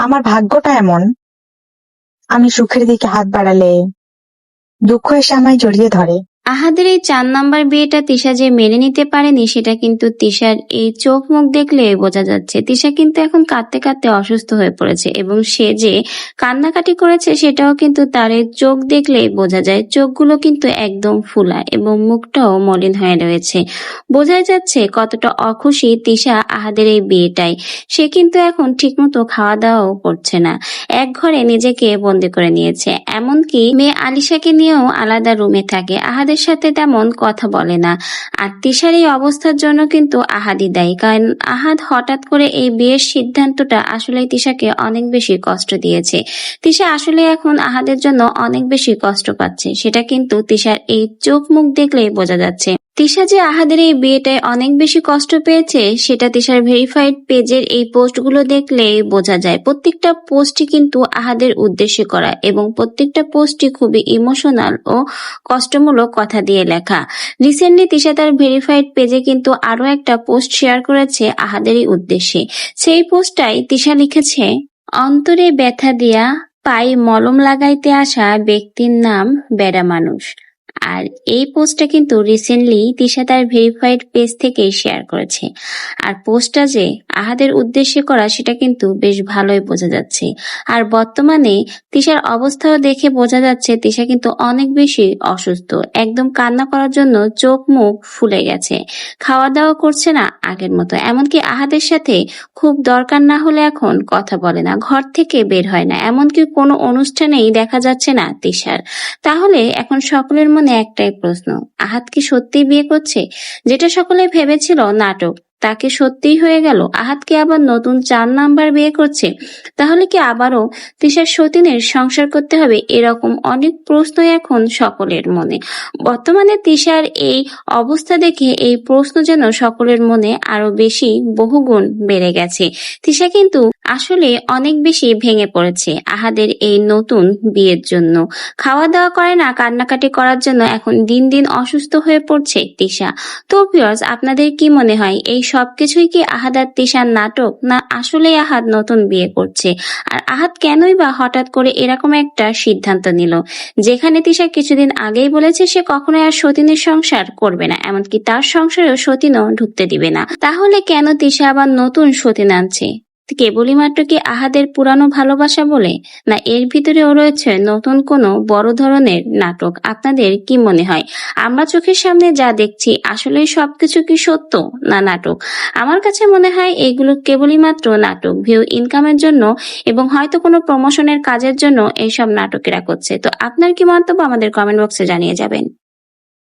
আমার ভাগ্যটা এমন। আমি সুখের দিকে হাত বাড়ালে দুঃখ এসে আমায় জড়িয়ে ধরে। আহাদের এই চার নাম্বার বিয়েটা তিশা যে মেনে নিতে পারেনি, সেটা কিন্তু তিশার এই চোখ মুখ দেখলে বোঝা যাচ্ছে। তিশা কিন্তু এখন কাঁদতে কাঁদতে অসুস্থ হয়ে পড়েছে এবং সে যে কান্নাকাটি করেছে, সেটাও কিন্তু তার এই চোখ দেখলে বোঝা যায়। চোখগুলো কিন্তু একদম ফুলা এবং মুখটাও মলিন হয়ে রয়েছে। বোঝাই যাচ্ছে কতটা অখুশি তিশা আহাদের এই বিয়েটাই। সে কিন্তু এখন ঠিকমতো খাওয়া দাওয়াও করছে না। এক ঘরে নিজেকে বন্দি করে নিয়েছে। এমনকি মেয়ে আলিশাকে নিয়েও আলাদা রুমে থাকে। আহাদের সাথে তেমন কথা বলে না। আর তিশার এই অবস্থার জন্য কিন্তু আহাদি দায়ী। কারণ আহাদ হঠাৎ করে এই বিয়ের সিদ্ধান্তটা আসলে তিশাকে অনেক বেশি কষ্ট দিয়েছে। তিশা আসলে এখন আহাদের জন্য অনেক বেশি কষ্ট পাচ্ছে। সেটা কিন্তু তিশার এই চোখ মুখ দেখলেই বোঝা যাচ্ছে। তিশা যে আহাদের এই বিয়েটায় অনেক বেশি কষ্ট পেয়েছে, সেটা তিশার ভেরিফাইড পেজের এই পোস্টগুলো দেখলে বোঝা যায় প্রত্যেকটা পোস্টই কিন্তু আহাদের উদ্দেশ্যে করা এবং প্রত্যেকটা পোস্টই খুবই ইমোশনাল ও কষ্টমূলক কথা দিয়ে লেখা। রিসেন্টলি তিশা তার ভেরিফাইড পেজে কিন্তু আরও একটা পোস্ট শেয়ার করেছে আহাদেরই উদ্দেশ্যে। সেই পোস্টটাই তিশা লিখেছে, অন্তরে ব্যথা দিয়া পাই মলম লাগাইতে আসা ব্যক্তির নাম বেড়া মানুষ। আর এই পোস্টটা কিন্তু রিসেন্টলি তিশা তার ভেরিফাইড পেজ থেকে শেয়ার করেছে। আর পোস্টটা যে আহাদের উদ্দেশ্যে করা, সেটা কিন্তু বেশ ভালোই বোঝা যাচ্ছে। আর বর্তমানে তিশার অবস্থাও দেখে বোঝা যাচ্ছে তিশা কিন্তু অনেক বেশি অসুস্থ। একদম কান্না করার জন্য চোখ মুখ ফুলে গেছে। খাওয়া দাওয়া করছে না আগের মতো। এমনকি আহাদের সাথে খুব দরকার না হলে এখন কথা বলে না, ঘর থেকে বের হয় না। এমনকি কোনো অনুষ্ঠানেই দেখা যাচ্ছে না তিশার তাহলে এখন সকলের মনে একটাই প্রশ্ন। আহাত কি সত্যি বিয়ে করছে? যেটা সকলে ভেবেছিল নাটক। তাকে সত্যিই হয়ে গেল। আহাত কি আবার নতুন চার নাম্বার বিয়ে করছে? তাহলে কি আবারও তিশার সতীনের সংসার করতে হবে? এরকম অনেক প্রশ্ন এখন সকলের মনে। বর্তমানে তিশার এই অবস্থা দেখে এই প্রশ্ন যেন সকলের মনে আরও বেশি বহুগুণ বেড়ে গেছে। তিশা কিন্তু আসলে অনেক বেশি ভেঙে পড়েছে আহাদের এই নতুন বিয়ের জন্য। খাওয়া দাওয়া করে না, কান্নাকাটি করার জন্য এখন দিন দিন অসুস্থ হয়ে পড়ছে তিশা তো আপনাদের কি মনে হয়? এই সবকিছুই কি আহাদার তিশার নাটক? না, আসলেই আহাদ নতুন বিয়ে করছে। আর আহাদ কেনই বা হঠাৎ করে এরকম একটা সিদ্ধান্ত নিল? যেখানে তিশা কিছুদিন আগেই বলেছে সে কখনোই আর সতীনের সংসার করবে না, এমনকি তার সংসারেও সতীনও ঢুকতে দিবে না। তাহলে কেন তিশা আবার নতুন সতীন আনছে? কেবলই মাত্র কি আহাদের পুরানো ভালোবাসা বলে? না এর ভিতরেও রয়েছে নতুন কোনো বড় ধরনের নাটক? আপনাদের কি মনে হয়? আমরা চোখের সামনে যা দেখছি আসলে সবকিছু কি সত্য না নাটক? আমার কাছে মনে হয় এইগুলো কেবলই মাত্র নাটক ভিউ ইনকামের জন্য এবং হয়তো কোনো প্রমোশনের কাজের জন্য এইসব নাটকেরা করছে। তো আপনার কি মন্তব্য আমাদের কমেন্ট বক্সে জানিয়ে যাবেন।